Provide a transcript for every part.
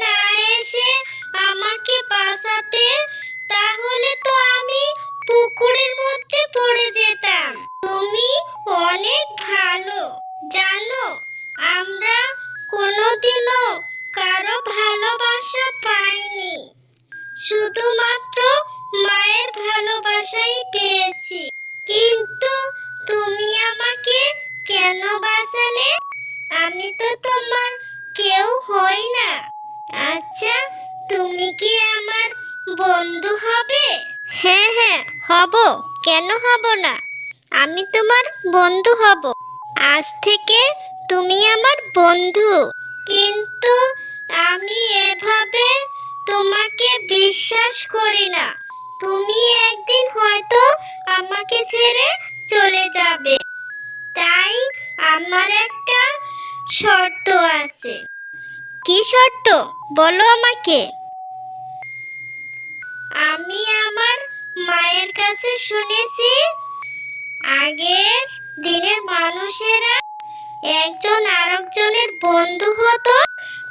না এসে আমাকে বাঁচাতে, তাহলে তো আমি পুকুরের মধ্যে পড়ে যেতাম। তুমি অনেক ভালো, জানো, আমরা কোনোদিনও কারও ভালোবাসা পাইনি। শুধুমাত্র মায়ের ভালোবাসাই পেয়েছি। কিন্তু তুমি আমাকে কেন বাঁচালে? আমি তো তোমার কেউ হই না। আচ্ছা তুমি কি আমার বন্ধু হবে? হ্যাঁ হ্যাঁ হব। কেন হব না? আমি তোমার বন্ধু হব। আজ থেকে তুমি আমার বন্ধু। কিন্তু আমি এভাবে তোমাকে বিশ্বাস করি না। তুমি একদিন হয়তো আমাকে ছেড়ে চলে যাবে। তাই আমার একটা শর্ত আছে। কি শর্ত? বলো আমাকে। আমি আমার মায়ের কাছে শুনেছি, আগের দিনের মানুষেরা একজন আরেকজনের বন্ধু হতো,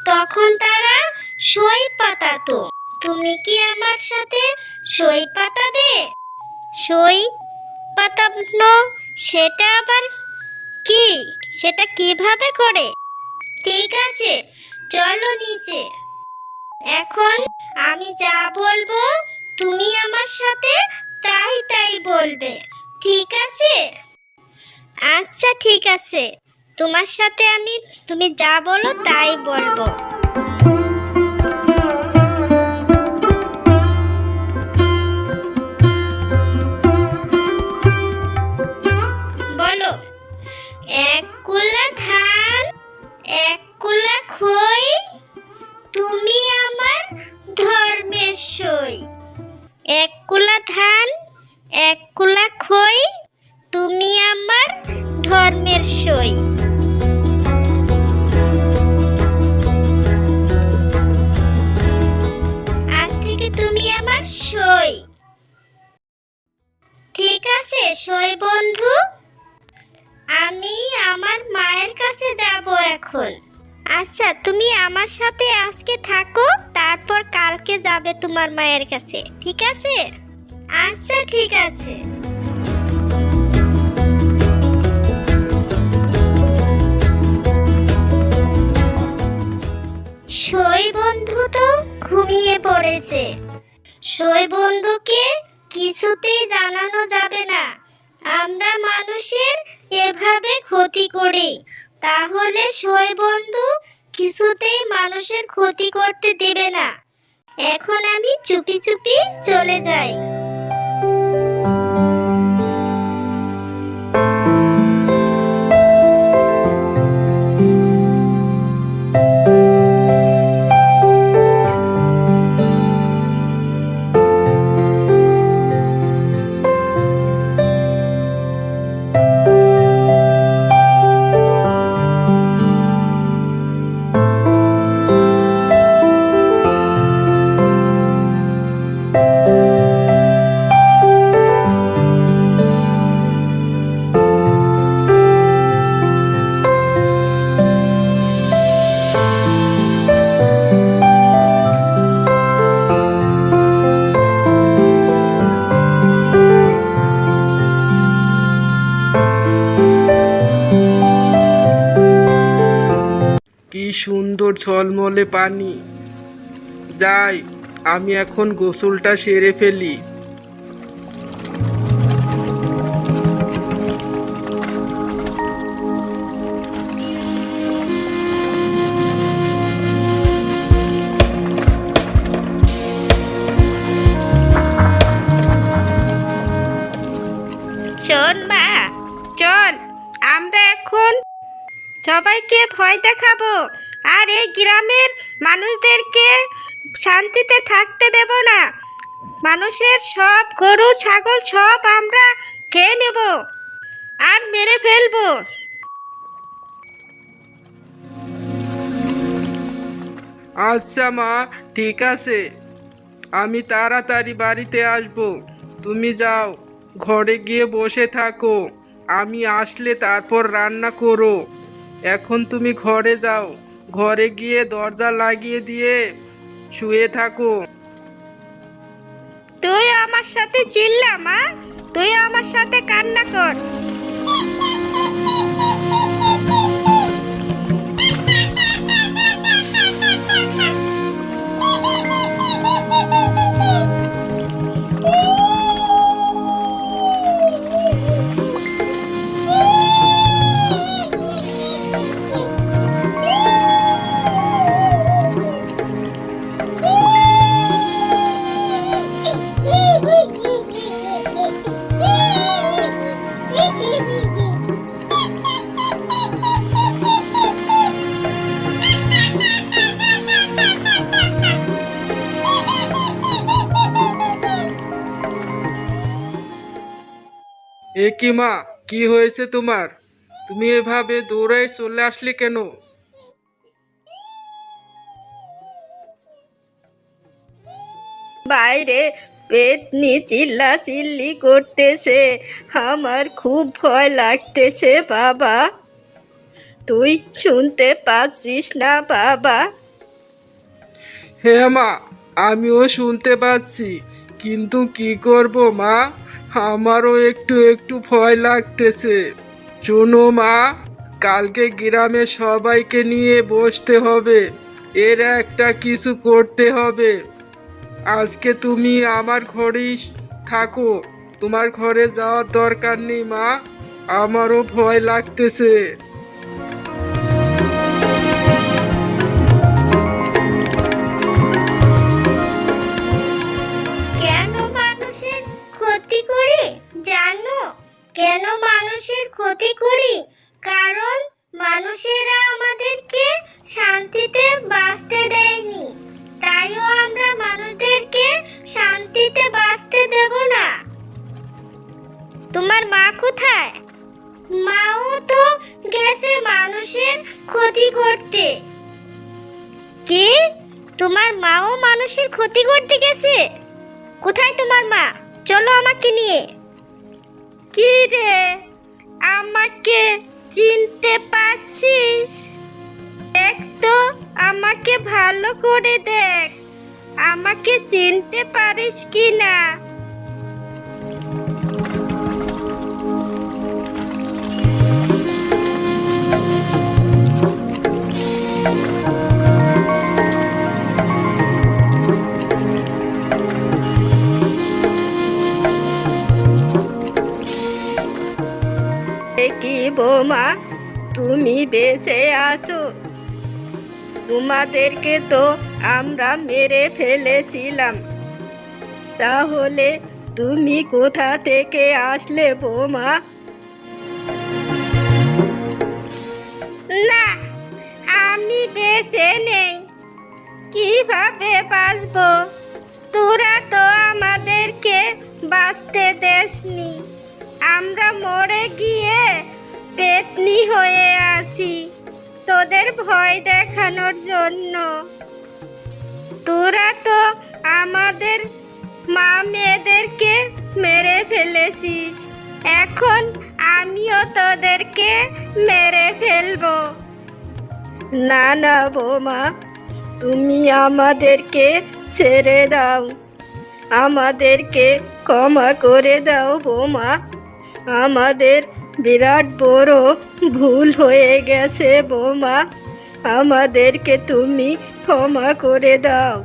তখন তারা সই পাতাতো। তুমি কি আমার সাথে সই পাতাবে? সই পাতানো সেটা আবার কি? সেটা কীভাবে করে? ঠিক আছে চলো নিচে। এখন আমি যা বলব তুমি আমার সাথে তাই তাই বলবে, ঠিক আছে? আচ্ছা ঠিক আছে। তোমার সাথে আমি তুমি যা বলো তাই বলব। এখন। আচ্ছা তুমি আমার সাথে আজকে থাকো তারপর কালকে যাবে তোমার মায়ের কাছে ঠিক আছে? আচ্ছা ঠিক আছে। সই বন্ধু তো ঘুমিয়ে পড়েছে। সই বন্ধুকে কিছুতেই জানানো যাবে না। আমরা মানুষের এভাবে ক্ষতি করি। তাহলে সই বন্ধু, কিছুতেই মানুষের ক্ষতি করতে দেবে না। এখন আমি চুপি চুপি চলে যাই। কি সুন্দর ঝলমলে পানি। যাই, আমি এখন গোসলটা সেরে ফেলি। শোন মা চল আমরা এখন সবাইকে ভয় দেখাবো। আর এই গ্রামের মানুষদেরকে শান্তিতে থাকতে দেব না। মানুষের সব গরু, ছাগল সব আমরা খেয়ে নেব আর মেরে ফেলব। আচ্ছা মা, ঠিক আছে। আমি তাড়াতাড়ি বাড়িতে আসব। তুমি যাও, ঘরে গিয়ে বসে থাকো। আমি আসলে তারপর রান্না করো। এখন তুমি ঘরে যাও। ঘরে গিয়ে দরজা লাগিয়ে দিয়ে শুয়ে থাকো। তুই আমার সাথে চিল্লা, মা। তুই আমার সাথে কান্না কর। এ কি মা? কি হয়েছে তোমার? তুমি এভাবে দৌড়ে চলে আসলে কেন? বাইরে পেতনি চিল্লা চিল্লি করতেছে। আমার খুব ভয় লাগতেছে বাবা। তুই শুনতে পাচ্ছিস না বাবা? হ্যাঁ মা আমিও শুনতে পাচ্ছি। কিন্তু কি করব, মা? আমারও একটু একটু ভয় লাগতেছে। শোনো, মা, কালকে গ্রামে সবাইকে নিয়ে বসতে হবে। এর একটা কিছু করতে হবে। আজকে তুমি আমার ঘরেই থাকো। তোমার ঘরে যাওয়ার দরকার নেই, মা। আমারও ভয় লাগতেছে। মানুষের ক্ষতি করি, কারণ মানুষেরা আমাদেরকে শান্তিতে বাঁচতে দেয়নি। তাইও আমরা মানুষদেরকে শান্তিতে বাঁচতে দেব না। তোমার মা কোথায়? মাও তো গেছে মানুষের ক্ষতি করতে। কি? তোমার মাও মানুষের ক্ষতি করতে গেছে? কোথায় তোমার মা? চলো আমাকে নিয়ে। কি রে? আমাকে চিনতে পারছিস? দেখ তো আমাকে ভালো করে দেখ। আমাকে চিনতে পারিস কি না বৌমা তুমি বেঁচে আসো। তোমাদেরকে তো আমরা মেরে ফেলেছিলাম। তাহলে তুমি কোথা থেকে আসলে বৌমা না, আমি বেঁচে নেই। কীভাবে বাঁচবো? তোরা তো আমাদেরকে বাঁচতে দেসনি। আমরা মরে গিয়ে পেতনি হয়ে আছি, তোদের ভয় দেখানোর জন্য। তোরা তো আমাদের মা মেয়েদেরকে মেরে ফেলেছিস, এখন আমিও তোদেরকে মেরে ফেলব। না না, বৌমা, তুমি আমাদেরকে ছেড়ে দাও, আমাদেরকে ক্ষমা করে দাও, বৌমা। আমাদের বিরাট বড় ভুল হয়ে গেছে বৌমা। আমাদেরকে তুমি ক্ষমা করে দাও।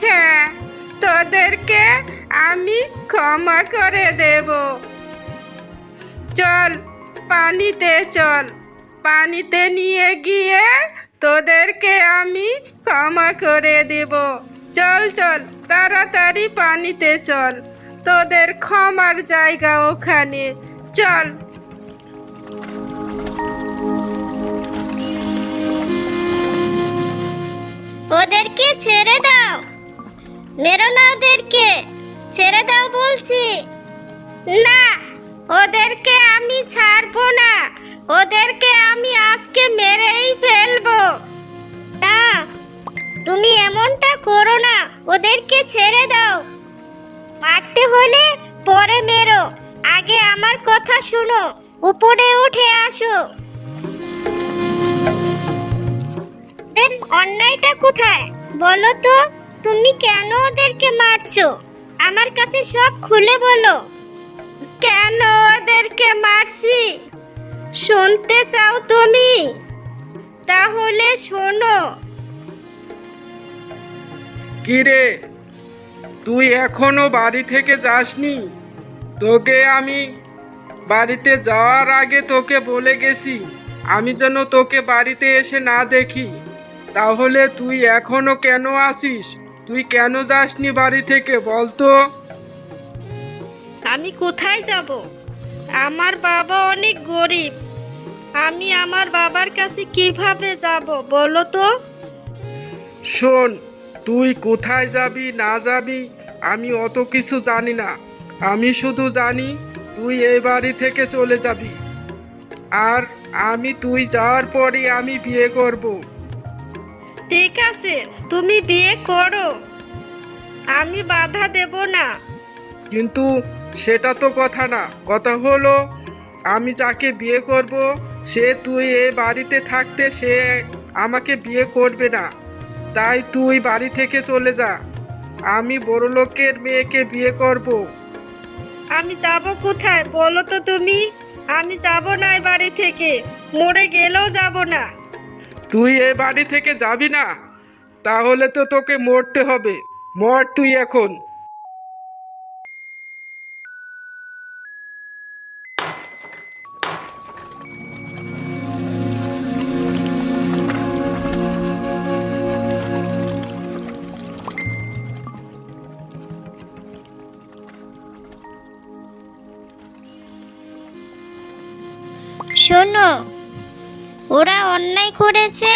হ্যাঁ তোদেরকে আমি ক্ষমা করে দেব। চল, পানিতে চল। পানিতে নিয়ে গিয়ে তোদেরকে আমি ক্ষমা করে দেব। চল চল, তাড়াতাড়ি পানিতে চল। তোদের ক্ষমার জায়গা ওখানে। চল। ওদেরকে ছেড়ে দাও। মেরো না ওদেরকে। ছেড়ে দাও বলছি। না, ওদেরকে আমি ছাড়বো না। ওদেরকে আমি আজকে মেরেই ফেলব। না, তুমি এমনটা করো না। ওদেরকে ছেড়ে দাও। মারতে হলে পরে মেরো। আগে আমার কথা শুনো উপরে উঠে আসো। ওদের অন্যায়টা কোথায়? বলো তো তুমি কেন ওদেরকে মারছো? আমার কাছে সব খুলে বলো। কেন ওদেরকে মারছি? শুনতে চাও তুমি? তাহলে শোনো। কিরে তুই এখনও বাড়ি থেকে যাসনি? তোকে আমি বাড়িতে যাওয়ার আগে তোকে বলে গেছি আমি যেন তোকে বাড়িতে এসে না দেখি। তাহলে তুই এখনও কেন আসিস? তুই কেন যাসনি বাড়ি থেকে বলতো আমি কোথায় যাব? আমার বাবা অনেক গরিব। আমি আমার বাবার কাছে কীভাবে যাব বলো তো? শোন তুই কোথায় যাবি না যাবি আমি অত কিছু জানি না। আমি শুধু জানি তুই এই বাড়ি থেকে চলে যাবি। আর আমি তুই যাওয়ার পরই আমি বিয়ে করব। ঠিক আছে তুমি বিয়ে করো। আমি বাধা দেব না। কিন্তু সেটা তো কথা না। কথা হলো আমি যাকে বিয়ে করব সে তুই এ বাড়িতে থাকতে সে আমাকে বিয়ে করবে না। তাই তুই বাড়ি থেকে চলে যা। আমি বড় লোকের মেয়েকে বিয়ে করব। আমি যাব কোথায় বলো তো তুমি? আমি যাব না এই বাড়ি থেকে। মরে গেলেও যাব না। তুই এ বাড়ি থেকে যাবি না? তাহলে তো তোকে মরতে হবে। মর তুই এখন। শোনো, ওরা অন্যায় করেছে,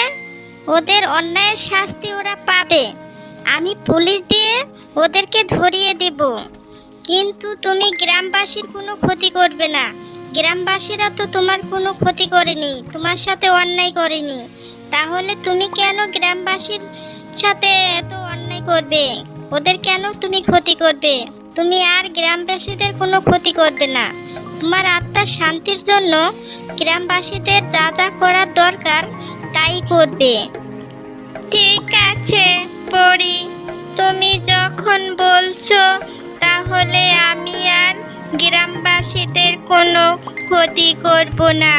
ওদের অন্যায়ের শাস্তি ওরা পাবে। আমি পুলিশ দিয়ে ওদেরকে ধরিয়ে দেব। কিন্তু তুমি গ্রামবাসীর কোনো ক্ষতি করবে না। গ্রামবাসীরা তো তোমার কোনো ক্ষতি করেনি, তোমার সাথে অন্যায় করেনি। তাহলে তুমি কেন গ্রামবাসীর সাথে এত অন্যায় করবে? ওদের কেন তুমি ক্ষতি করবে? তুমি আর গ্রামবাসীদের কোনো ক্ষতি করবে না। তোমার আত্মার শান্তির জন্য গ্রামবাসীদের যা যা করার দরকার তাই করবে। ঠিক আছে, পড়ি। তুমি যখন বলছো, তাহলে আমি আর গ্রামবাসীদের কোনো ক্ষতি করব না।